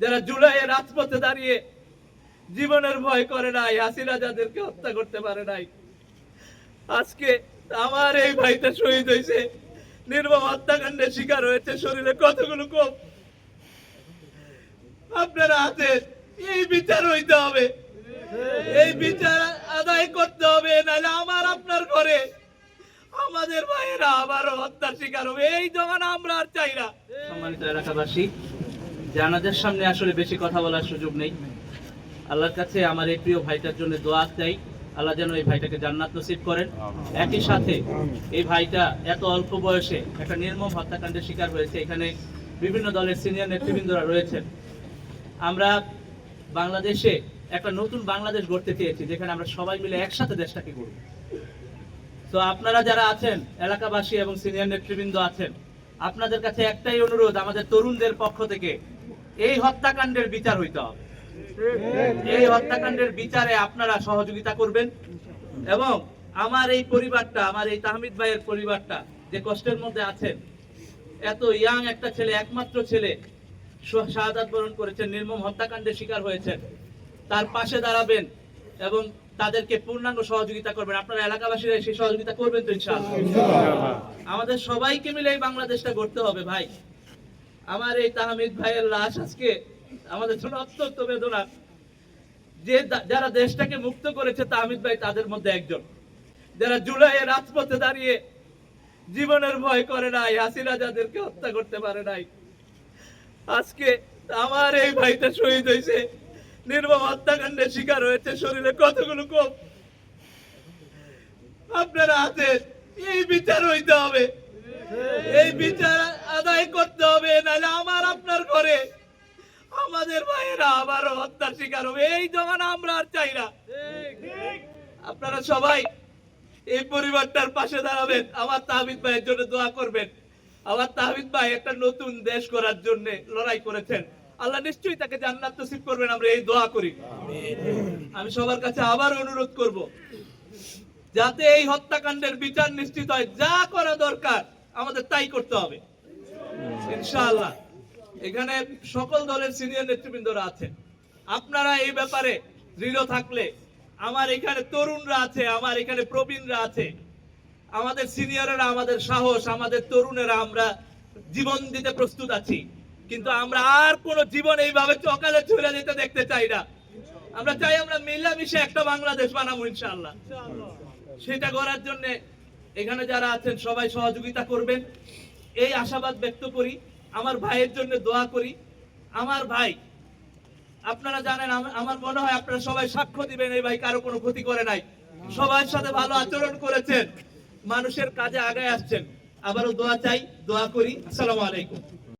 যারা জুলাইয়ে রাজপথে দাঁড়িয়ে জীবনের ভয় করে নাই, হাসিনা যাদেরকে হত্যা করতে পারে নাই, আজকে আমার এই ভাইটা শহীদ হয়েছে। নির্মম হত্যাকাণ্ডের শিকার হয়েছে শরীরে কতগুলো কম আপনারা আছেন এই বিচার হইতে হবে। এই বিচার আদায় করতে হবে, নাহলে আমার আপনার ঘরে আমাদের ভাইয়েরা আবারও হত্যার শিকার হবে। এই জমানা আমরা আর চাই না। সম্মানিত এলাকাবাসী জানাজার সামনে আসলে বেশি কথা বলার সুযোগ নেই। আল্লাহর কাছে আমার এই প্রিয় ভাইটার জন্য দোয়া চাই। আল্লাহ যেন এই ভাইটাকে জান্নাত নসিব করেন। একই সাথে এই ভাইটা এত অল্প বয়সে একটা নির্মম হত্যাকাণ্ডের শিকার হয়েছে। এখানে বিভিন্ন দলের সিনিয়র নেতৃবৃন্দরা রয়েছেন। আমরা বাংলাদেশে একটা নতুন বাংলাদেশ গড়তে চেয়েছি, যেখানে আমরা সবাই মিলে একসাথে দেশটাকে গড়ব। তো আপনারা যারা আছেন, এলাকাবাসী এবং সিনিয়র নেতৃবৃন্দ আছেন, আপনাদের কাছে একটাই অনুরোধ, আমাদের তরুণদের পক্ষ থেকে এই হত্যাকাণ্ডের বিচার হইতে হবে। এই হত্যাকাণ্ডের বিচারে আপনারা সহযোগিতা করবেন এবং আমার এই পরিবারটা আমার এই তাহমিদ ভাইয়ের পরিবারটা যে কষ্টের মধ্যে আছেন এত ইয়াং একটা ছেলে একমাত্র ছেলে শ- শাহাদাত বরণ করেছেন নির্মম হত্যাকাণ্ডের শিকার হয়েছেন। তার পাশে দাঁড়াবেন এবং তাদেরকে পূর্ণাঙ্গ সহযোগিতা করবেন। আপনারা এলাকাবাসীরা সেই সহযোগিতা করবেন তো ইনশাআল্লাহ। আমাদের সবাইকে মিলে এই বাংলাদেশটা গড়তে হবে ভাই। আমার এই তাহমিদ ভাইয়ের লাশ আজকে আমাদের জন্য অত্যন্ত বেদনা। যে যারা দেশটাকে মুক্ত করেছে, তাহমিদ ভাই তাদের মধ্যে একজন। যারা জুলাইয়ে রাজপথে দাঁড়িয়ে জীবনের ভয় করে নাই, হাসিনা যাদেরকে হত্যা করতে পারে নাই, আজকে আমার এই ভাইটা শহীদ হয়েছে। নির্মম হত্যাকাণ্ডের শিকার হয়েছে, শরীরে কতগুলো কম আপনারা আছেন এই বিচার হইতে হবে। এই বিচার আদায় করতে হবে, নাহলে আমার আপনার ঘরে। আমাদের ভাইয়েরা আবারও হত্যার শিকার হবে। এই জমানা আমরা আর চাই না। আপনারা সবাই এই পরিবারটার পাশে দাঁড়াবেন। আমার তাহমিদ ভাইয়ের জন্য দোয়া করবেন। আমার তাহমিদ ভাই একটা নতুন দেশ করার জন্য লড়াই করেছেন। আল্লাহ নিশ্চয়ই তাকে জান্নাত নসিব করবেন, আমরা এই দোয়া করি। আমি সবার কাছে আবার অনুরোধ করব, যাতে এই হত্যাকাণ্ডের বিচার নিশ্চিত হয়। যা করা দরকার, আমাদের তাই করতে হবে। ইনশাআল্লাহ। এখানে সকল দলের সিনিয়র নেতৃবৃন্দরা আছেন। আপনারা এই ব্যাপারে দৃঢ় থাকলে আমার এখানে তরুণরা আছে আমার এখানে প্রবীণরা আছে। আমাদের সিনিয়ররা আমাদের সাহস আমাদের তরুণেরা আমরা জীবন দিতে প্রস্তুত আছি। কিন্তু আমরা আর কোন জীবন এইভাবে চকালে ছুড়ে যেতে দেখতে চাই না। আমরা চাই আমরা মিলামিশে একটা বাংলাদেশ বানাবো ইনশাআল্লাহ। সেটা করার জন্য এখানে যারা আছেন সবাই সহযোগিতা করবেন। এই আশাবাদ ব্যক্ত করি, আমার ভাইয়ের জন্য দোয়া করি। আমার ভাই, আপনারা জানেন আমার মনে হয় আপনারা সবাই সাক্ষ্য দিবেন, এই ভাই কারও কোনো ক্ষতি করে নাই। সবার সাথে ভালো আচরণ করেছেন। মানুষের কাজে আগায় আসছেন। আবারও দোয়া চাই, দোয়া করি। আসসালামু আলাইকুম।